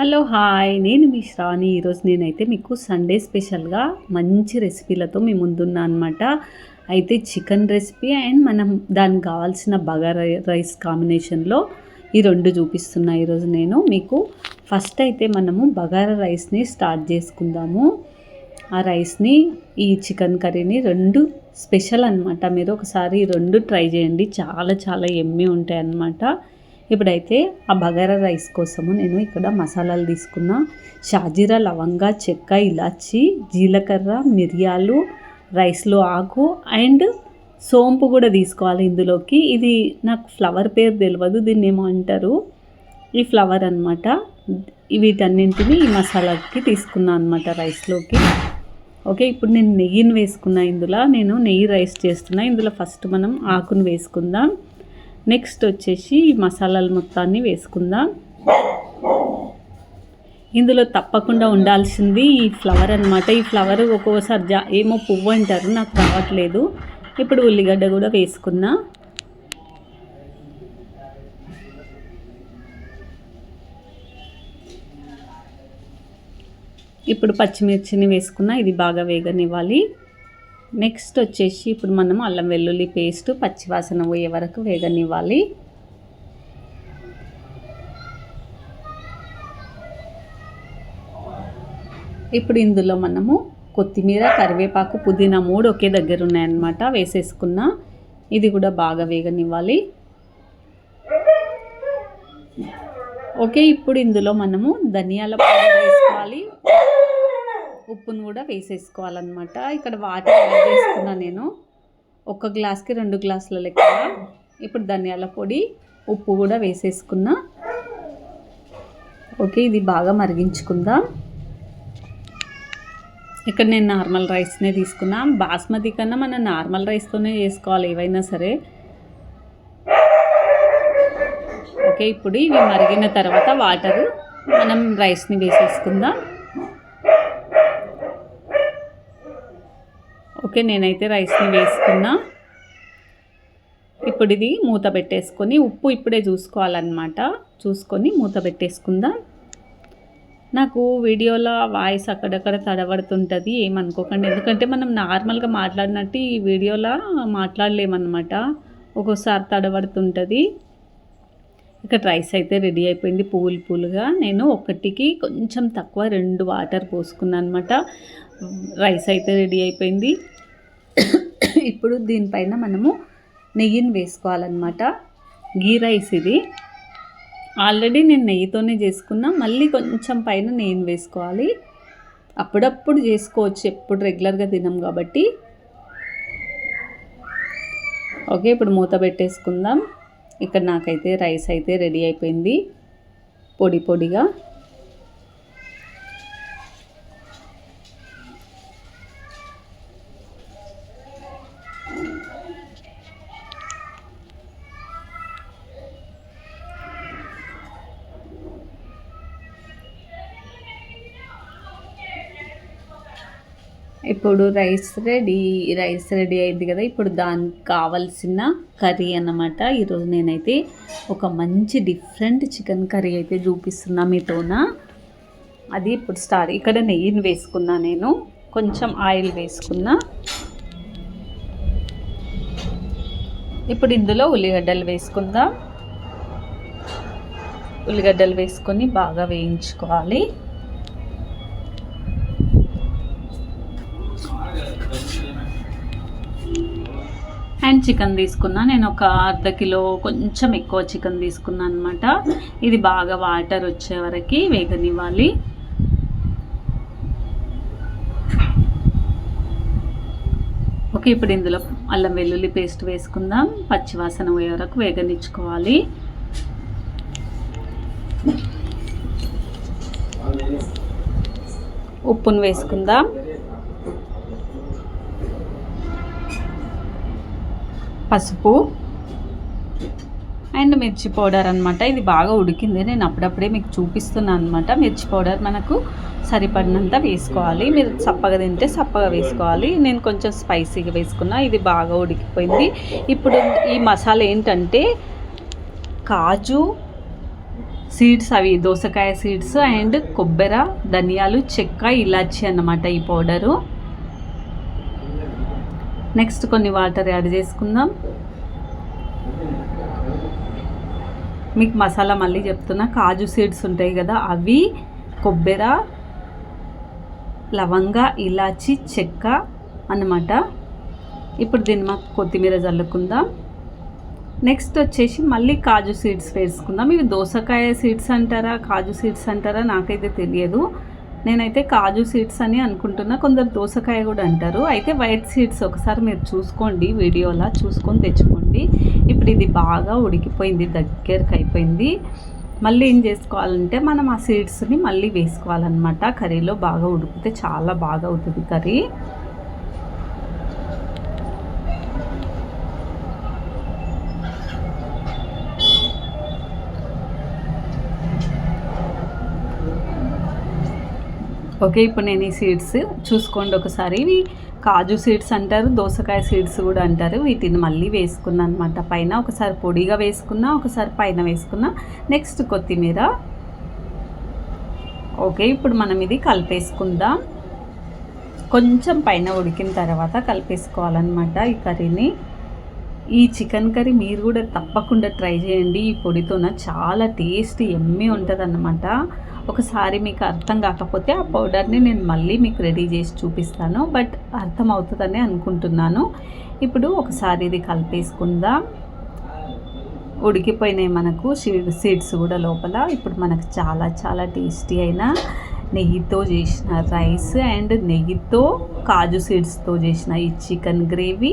Hello hi. నేను మీ శ్రావణి. ఈరోజు నేనైతే మీకు సండే స్పెషల్గా మంచి రెసిపీలతో మీ ముందున్నా అనమాట అయితే చికెన్ రెసిపీ అండ్ మనం దానికి కావాల్సిన బగారా రైస్ కాంబినేషన్లో ఈ రెండు చూపిస్తున్నా ఈరోజు నేను. మీకు ఫస్ట్ అయితే మనము బగారా రైస్ని స్టార్ట్ చేసుకుందాము. ఆ రైస్ని ఈ చికెన్ కర్రీని రెండు స్పెషల్ అనమాట మీరు ఒకసారి రెండు ట్రై చేయండి. చాలా చాలా ఎమ్మి ఉంటాయి అన్నమాట ఇప్పుడైతే ఆ బగారా రైస్ కోసము నేను ఇక్కడ మసాలాలు తీసుకున్న షాజీరా లవంగా చెక్క ఇలాచి జీలకర్ర మిరియాలు రైస్లో ఆకు అండ్ సోంపు కూడా తీసుకోవాలి ఇందులోకి. ఇది నాకు ఫ్లవర్ పేరు తెలియదు దీన్ని ఏమో అంటారు. ఈ ఫ్లవర్ అనమాట వీటన్నింటిని ఈ మసాలాకి తీసుకున్నాను అనమాట రైస్లోకి. ఓకే ఇప్పుడు నేను నెయ్యిని వేసుకున్నా ఇందులో. నేను నెయ్యి రైస్ చేస్తున్నా. ఇందులో ఫస్ట్ మనం ఆకును వేసుకుందాం. నెక్స్ట్ వచ్చేసి మసాలాలు మొత్తాన్ని వేసుకుందాం. ఇందులో తప్పకుండా ఉండాల్సింది ఈ ఫ్లవర్ అనమాట ఈ ఫ్లవర్ ఒక్కోసారి జా ఏమో పువ్వు అంటారు నాకు రావట్లేదు. ఇప్పుడు ఉల్లిగడ్డ కూడా వేసుకున్నా ఇప్పుడు పచ్చిమిర్చిని వేసుకున్నా ఇది బాగా వేగనివ్వాలి. నెక్స్ట్ వచ్చేసి ఇప్పుడు మనం అల్లం వెల్లుల్లి పేస్ట్ పచ్చివాసన పోయే వరకు వేగనివ్వాలి. ఇప్పుడు ఇందులో మనము కొత్తిమీర కరివేపాకు పుదీనా మూడు ఒకే దగ్గర ఉన్నాయన్నమాట వేసేసుకున్న. ఇది కూడా బాగా వేగనివ్వాలి. ఓకే ఇప్పుడు ఇందులో మనము ధనియాల పౌడర్ వేసుకోవాలి. ఉప్పును కూడా వేసేసుకోవాలన్నమాట. ఇక్కడ వాటర్ యాడ్ చేసుకున్నా నేను. ఒక గ్లాస్కి రెండు గ్లాసుల లెక్క. ఇప్పుడు ధనియాల పొడి ఉప్పు కూడా వేసేసుకున్నా. ఓకే ఇది బాగా మరిగించుకుందాం. ఇక్కడ నేను నార్మల్ రైస్నే తీసుకున్నా. బాస్మతి కన్నా మనం నార్మల్ రైస్తోనే చేసుకోవాలి ఏవైనా సరే. ఓకే ఇప్పుడు ఇవి మరిగిన తర్వాత వాటర్ మనం రైస్ని వేసేసుకుందాం. ఓకే నేనైతే రైస్ని వేసుకున్నా. ఇప్పుడు ఇది మూత పెట్టేసుకొని ఉప్పు ఇప్పుడే చూసుకోవాలన్నమాట. చూసుకొని మూత పెట్టేసుకుందాం. నాకు వీడియోలో వాయిస్ అక్కడక్కడ తడబడుతుంటుంది ఏమనుకోకండి. ఎందుకంటే మనం నార్మల్గా మాట్లాడినట్టు ఈ వీడియోలో మాట్లాడలేమన్నమాట. ఒక్కోసారి తడబడుతుంటుంది. ఇక్కడ రైస్ అయితే రెడీ అయిపోయింది పూలు పూలుగా నేను ఒకటికి కొంచెం తక్కువ రెండు వాటర్ పోసుకున్నాను అనమాట రైస్ అయితే రెడీ అయిపోయింది. ఇప్పుడు దీనిపైన మనము నెయ్యిని వేసుకోవాలన్నమాట. గీ రైస్ ఇది. ఆల్రెడీ నేను నెయ్యితోనే చేసుకున్నా మళ్ళీ కొంచెం పైన నెయ్యిని వేసుకోవాలి. అప్పుడప్పుడు చేసుకోవచ్చు ఎప్పుడు రెగ్యులర్గా తినం కాబట్టి. ఓకే ఇప్పుడు మూత పెట్టేసుకుందాం. ఇక్కడ నాకైతే రైస్ అయితే రెడీ అయిపోయింది. పొడి పొడిగా. ఇప్పుడు రైస్ రెడీ రైస్ రెడీ అయింది కదా. ఇప్పుడు దానికి కావాల్సిన కర్రీ అన్నమాట. ఈరోజు నేనైతే ఒక మంచి డిఫరెంట్ చికెన్ కర్రీ అయితే చూపిస్తున్నా మీతోన. అది ఇప్పుడు స్టార్ట్. ఇక్కడ నెయ్యిని వేసుకున్నా నేను. కొంచెం ఆయిల్ వేసుకున్నా. ఇప్పుడు ఇందులో ఉల్లిగడ్డలు వేసుకుందాం. ఉల్లిగడ్డలు వేసుకొని బాగా వేయించుకోవాలి. అండ్ చికెన్ తీసుకున్నా. నేను ఒక అర్ధ కిలో కొంచెం ఎక్కువ చికెన్ తీసుకున్నాను అనమాట ఇది బాగా వాటర్ వచ్చే వరకు వేగనివ్వాలి. ఓకే ఇప్పుడు ఇందులో అల్లం వెల్లుల్లి పేస్ట్ వేసుకుందాం. పచ్చివాసన పోయే వరకు వేగనిచ్చుకోవాలి. ఉప్పును వేసుకుందాం. పసుపు అండ్ మిర్చి పౌడర్ అనమాట ఇది బాగా ఉడికింది. నేను అప్పుడప్పుడే మీకు చూపిస్తున్నాను అనమాట మిర్చి పౌడర్ మనకు సరిపడినంత వేసుకోవాలి. మీరు చప్పగా తింటే చప్పగా వేసుకోవాలి. నేను కొంచెం స్పైసీగా వేసుకున్నా. ఇది బాగా ఉడికిపోయింది. ఇప్పుడు ఈ మసాలా ఏంటంటే కాజు సీడ్స్ అవి దోసకాయ సీడ్స్ అండ్ కొబ్బెర ధనియాలు చెక్క ఇలాచి అన్నమాట ఈ పౌడరు. నెక్స్ట్ కొన్ని వాటర్ యాడ్ చేసుకుందాం. మీకు మసాలా మళ్ళీ చెప్తున్నా. కాజు సీడ్స్ ఉంటాయి కదా అవి కొబ్బెర లవంగ ఇలాచి చెక్క అన్నమాట. ఇప్పుడు దీన్ని మాకు కొత్తిమీర చల్లుకుందాం. నెక్స్ట్ వచ్చేసి మళ్ళీ కాజు సీడ్స్ వేసుకుందాం. ఇవి దోసకాయ సీడ్స్ అంటారా కాజు సీడ్స్ అంటారా నాకైతే తెలియదు. నేనైతే కాజు సీడ్స్ అని అనుకుంటున్నా. కొందరు దోసకాయ కూడా అంటారు. అయితే వైట్ సీడ్స్ ఒకసారి మీరు చూసుకోండి వీడియోలా చూసుకొని తెచ్చుకోండి. ఇప్పుడు ఇది బాగా ఉడికిపోయింది దగ్గరకు అయిపోయింది. మళ్ళీ ఏం చేసుకోవాలంటే మనం ఆ సీడ్స్ని మళ్ళీ వేసుకోవాలన్నమాట. కర్రీలో బాగా ఉడికితే చాలా బాగా అవుతుంది కర్రీ. ఓకే ఇప్పుడు నేను ఈ సీడ్స్ చూసుకోండి ఒకసారి. ఇవి కాజు సీడ్స్ అంటారు దోసకాయ సీడ్స్ కూడా అంటారు. వీటిని మళ్ళీ వేసుకున్నా అనమాట పైన ఒకసారి పొడిగా వేసుకున్నా ఒకసారి పైన వేసుకున్నా. నెక్స్ట్ కొత్తిమీర. ఓకే ఇప్పుడు మనం ఇది కలిపేసుకుందాం. కొంచెం పైన ఉడికిన తర్వాత కలిపేసుకోవాలన్నమాట ఈ కర్రీని. ఈ చికెన్ కర్రీ మీరు కూడా తప్పకుండా ట్రై చేయండి. ఈ పొడితోన చాలా టేస్ట్ ఎమ్మి ఉంటుంది అన్నమాట ఒకసారి మీకు అర్థం కాకపోతే ఆ పౌడర్ని నేను మళ్ళీ మీకు రెడీ చేసి చూపిస్తాను. బట్ అర్థం అవుతుందని అనుకుంటున్నాను. ఇప్పుడు ఒకసారి ఇది కలిపేసుకుందాం. ఉడికిపోయినాయి మనకు సీడ్స్ కూడా లోపల. ఇప్పుడు మనకు చాలా చాలా టేస్టీ అయిన నెయ్యితో చేసిన రైస్ అండ్ నెయ్యితో కాజు సీడ్స్తో చేసిన ఈ చికెన్ గ్రేవీ.